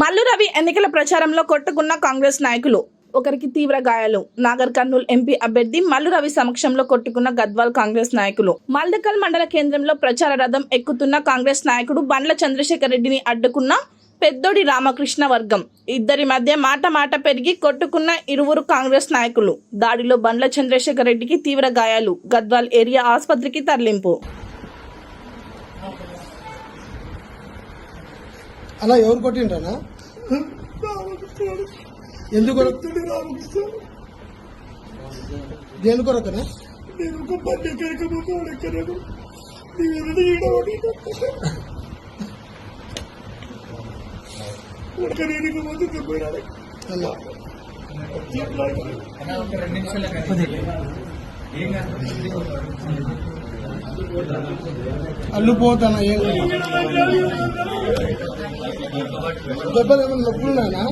మల్లు రవి ఎన్నికల ప్రచారంలో కొట్టుకున్న కాంగ్రెస్ నాయకులు. ఒకరికి తీవ్ర గాయాలు. నాగర్ కర్నూల్ ఎంపీ అభ్యర్థి మల్లు రవి సమక్షంలో కొట్టుకున్న గద్వాల్ కాంగ్రెస్ నాయకులు. మల్దకల్ మండల కేంద్రంలో ప్రచార రథం ఎక్కుతున్న కాంగ్రెస్ నాయకుడు బండ్ల చంద్రశేఖర్ రెడ్డిని అడ్డుకున్న పెద్దోడి రామకృష్ణ వర్గం. ఇద్దరి మధ్య మాట మాట పెరిగి కొట్టుకున్న ఇరువురు కాంగ్రెస్ నాయకులు. దాడిలో బండ్ల చంద్రశేఖర్ రెడ్డికి తీవ్ర గాయాలు. గద్వాల్ ఏరియా ఆసుపత్రికి తరలింపు. అలా ఎవరు కొట్టింటానా ఎందుకు కొరకు- దేని కొరకనా? నేను ఒక బండి ఎక్కడికపోతే వాడు ఎక్కడాడు నేను ఎన్నడూ ఈడవాడి ఉడక ఏం? దెబ్బలు ఏమైనా నొప్పులున్నానా